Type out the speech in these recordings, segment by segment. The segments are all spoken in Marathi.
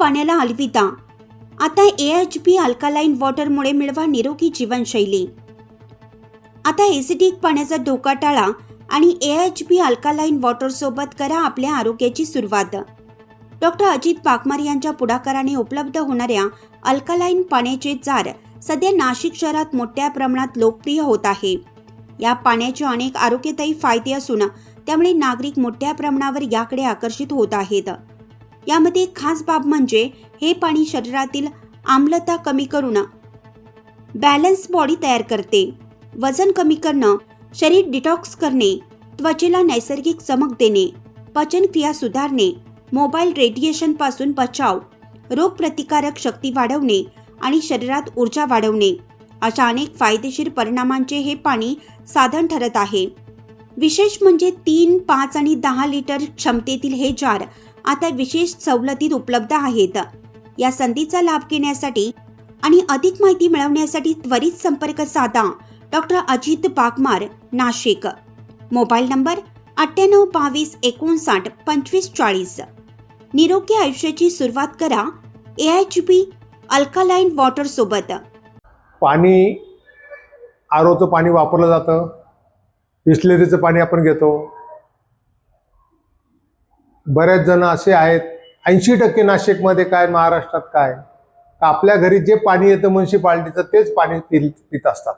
पाण्याला अलविदा आता ए एच बी अल्कालाईन वॉटरमुळे मिळवा निरोगी जीवनशैली. आता एसिडिक पाण्याचा धोका टाळा आणि ए एच बी अल्कालाईन वॉटरसोबत करा आपल्या आरोग्याची सुरुवात. डॉक्टर अजित पाकमार यांच्या पुढाकाराने उपलब्ध होणाऱ्या अल्कालाईन पाण्याचे जार सध्या नाशिक शहरात मोठ्या प्रमाणात लोकप्रिय होत आहे. या पाण्याचे अनेक आरोग्यदायी फायदे असून त्यामुळे नागरिक मोठ्या प्रमाणावर याकडे आकर्षित होत आहेत. यामध्ये खास बाब म्हणजे हे पाणी शरीरातील आम्लता कमी करून बॅलन्स बॉडी तयार करते. वजन कमी करणं शरीर डिटॉक्स करणे त्वचेला नैसर्गिक चमक देणे पचनक्रिया सुधारणे मोबाईल रेडिएशनपासून बचाव रोगप्रतिकारक शक्ती वाढवणे आणि शरीरात ऊर्जा वाढवणे अशा अनेक फायदेशीर परिणामांचे हे पाणी साधन ठरत आहे. विशेष म्हणजे तीन पाच आणि दहा लिटर क्षमतेतील हे जार आता विशेष सवलतीत उपलब्ध आहेत. या संधीचा लाभ घेण्यासाठी आणि अधिक माहिती मिळवण्यासाठी त्वरित संपर्क साधा. Doctor Ajit Bagmar Nashik. Mobile number अठ्ठ्याण्णव बावीस एकोणसाठ पंचवीस चाळीस. निरोगी आयुष्याची सुरुवात करा. ए एच पी अल्कालाईन वॉटरसोबत पाणी आरोचं पाणी वापरलं जातं. बिस्लेरीचं पाणी आपण घेतो. बरेच जण असे आहेत ऐंशी टक्के नाशिकमध्ये काय महाराष्ट्रात काय? का आपल्या घरी जे पाणी येतं म्युन्सिपाल्टीचं तेच पाणी पित असतात.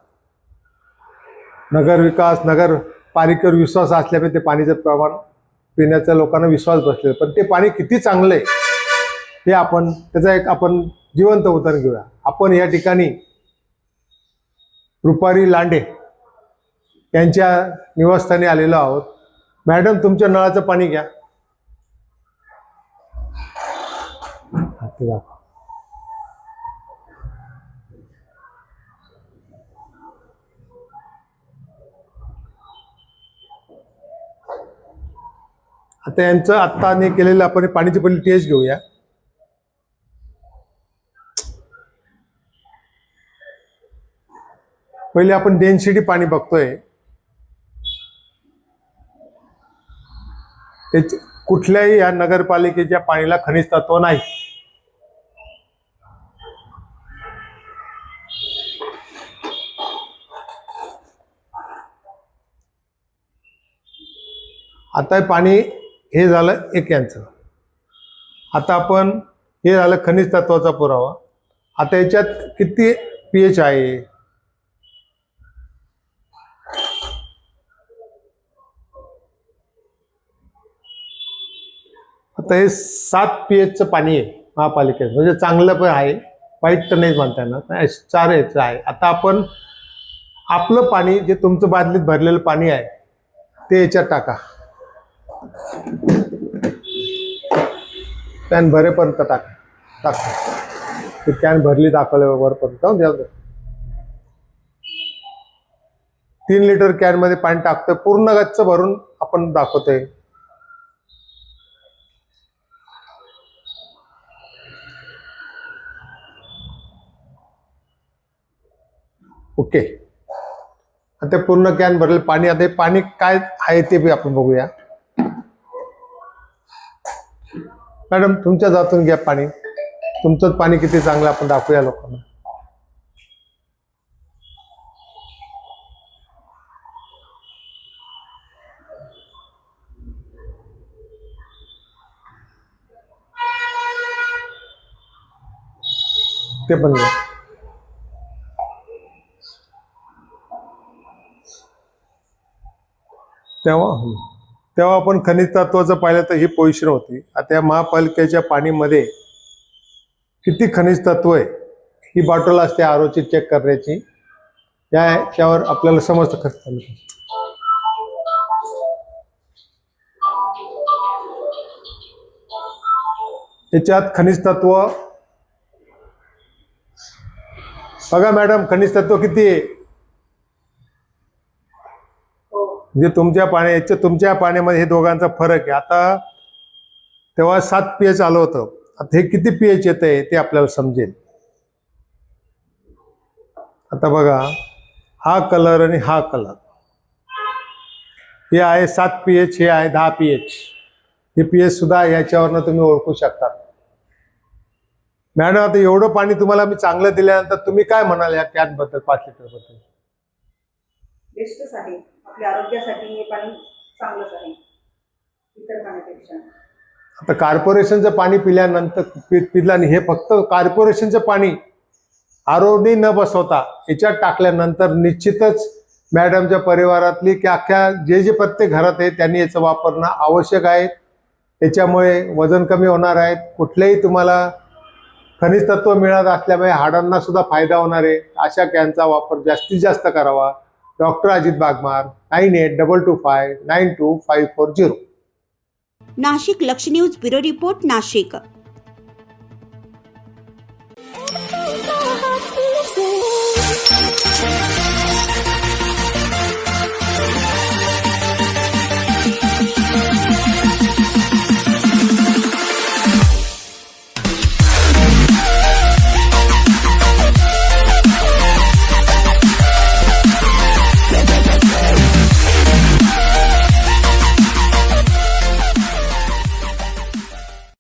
नगर विकास नगर पालिकेवर विश्वास असल्यामुळे ते पाणीचं प्रमाण पिण्याचा लोकांना विश्वास बसलेला. पण ते पाणी किती चांगलं आहे हे आपण त्याचा एक आपण जिवंत उदाहरण घेऊया. आपण या ठिकाणी रुपारी लांडे यांच्या निवासस्थानी आलेलो आहोत. मॅडम तुमच्या नळाचं पाणी घ्या. ते दाखवा. आता यांचं आत्ता आणि केलेलं आपण पाण्याची पहिली टेस्ट घेऊया पहिले आपण डेन्सिटी पाणी बघतोय कुठल्याही या नगरपालिकेच्या पाणीला खनिज तत्व नाही आता हे पाणी हे झालं एक यांचं. आता आपण हे झालं खनिज तत्वाचा पुरावा. आता याच्यात किती पी एच आहे? आता हे सात पी एचचं पाणी आहे महापालिकेचं. म्हणजे चांगलं पण आहे वाईट तर नाही म्हणता येणार. चार याचं आहे. आता आपण आपलं पाणी जे तुमचं बादलीत भरलेलं पाणी आहे ते याच्यात टाका. कॅन भरेपर्यंत टाक. टाक. ती कॅन भरली दाखवलं वरपर्यंत. द्या जाऊ द्या. तीन लिटर कॅनमध्ये पाणी टाकतोय. पूर्ण गच्च भरून आपण दाखवतोय. ओके आता ते पूर्ण कॅन भरले पाणी आता हे पाणी काय आहे ते बी आपण बघूया. मॅडम तुमच्या जातून घ्या पाणी. तुमचंच पाणी किती चांगलं आपण दाखवूया लोकांना. ते पण घ्या. तेव्हा तेव्हा आपण खनिज तत्वाचं पाहिलं तर ही पोझिशन होती. आता या महापालिकेच्या पाणीमध्ये किती खनिज तत्व आहे ही बॉटल असते आरोची चेक करण्याची. या त्यावर आपल्याला समजतं खर्च याच्यात खनिज तत्व बघा मॅडम खनिज तत्व किती आहे? म्हणजे तुमच्या पाण्याच्या तुमच्या पाण्यामध्ये हे दोघांचा फरक आहे. आता तेव्हा सात पी एच आलं होतं. आता हे किती पी एच येत आहे ते आपल्याला समजेल. आता बघा. हा कलर आणि हा कलर हे आहे सात पी एच हे आहे दहा पी एच हे पी एच सुद्धा याच्यावरनं तुम्ही ओळखू शकता मॅडम आता एवढं पाणी तुम्हाला मी चांगलं दिल्यानंतर तुम्ही काय म्हणाल या कॅनबद्दल पाच लिटरबद्दल बेस्टच आहे आपल्या आरोग्यासाठी हे पाणी चांगलंच आहे. इतर पाण्यापेक्षा. आता कॉर्पोरेशनचं पाणी पिल्यानंतर पि पिलं हे फक्त कॉर्पोरेशनचं पाणी आरोडी न बसवता याच्यात टाकल्यानंतर निश्चितच मॅडमच्या परिवारातली की अख्ख्या जे जे प्रत्येक घरात आहे त्यांनी याचं वापरणं आवश्यक आहे. त्याच्यामुळे वजन कमी होणार आहेत कुठलेही तुम्हाला खनिज तत्व मिळत असल्यामुळे हाडांना सुद्धा फायदा होणार आहे. अशा कॅनचा वापर जास्तीत जास्त करावा. Doctor Ajit Bagmar nine eight double two five nine two five four zero Nashik Laksh news bureau report Nashik